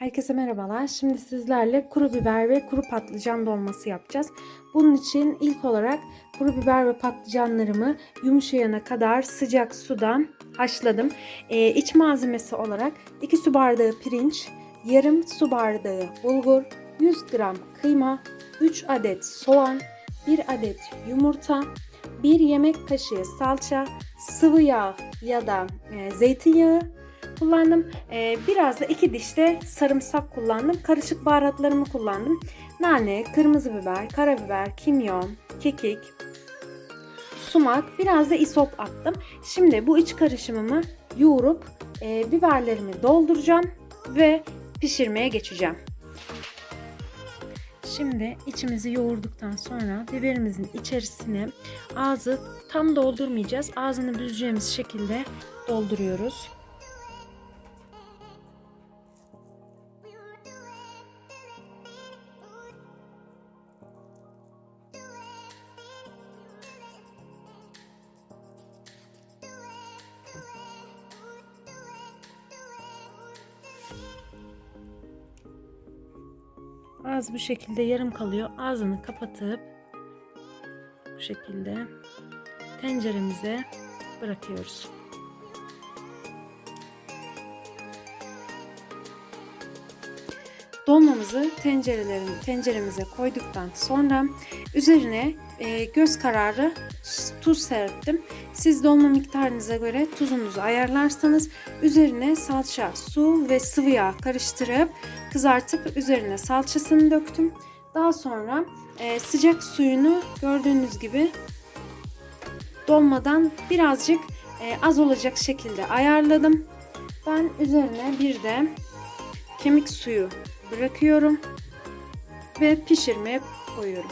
Herkese merhabalar. Şimdi sizlerle kuru biber ve kuru patlıcan dolması yapacağız. Bunun için ilk olarak kuru biber ve patlıcanlarımı yumuşayana kadar sıcak sudan haşladım. Ee, iç malzemesi olarak 2 su bardağı pirinç, yarım su bardağı bulgur, 100 gram kıyma, 3 adet soğan, 1 adet yumurta, 1 yemek kaşığı salça, sıvı yağ ya da e, zeytinyağı kullandım. Ee, biraz da iki diş de sarımsak kullandım. Karışık baharatlarımı kullandım. Nane, kırmızı biber, karabiber, kimyon, kekik, sumak, biraz da isot attım. Şimdi bu iç karışımımı yoğurup e, biberlerimi dolduracağım ve pişirmeye geçeceğim. Şimdi içimizi yoğurduktan sonra biberimizin içerisine ağzı tam doldurmayacağız. Ağzını büzeceğimiz şekilde dolduruyoruz. Ağız bu şekilde yarım kalıyor. Ağzını kapatıp bu şekilde tenceremize bırakıyoruz. Dolmamızı tencerelerin tenceremize koyduktan sonra üzerine e, göz kararı tuz serptim. Siz dolma miktarınıza göre tuzunuzu ayarlarsanız üzerine salça, su ve sıvı yağ karıştırıp kızartıp üzerine salçasını döktüm. Daha sonra e, sıcak suyunu gördüğünüz gibi dolmadan birazcık e, az olacak şekilde ayarladım. Ben üzerine bir de kemik suyu bırakıyorum ve pişirmeye koyuyorum.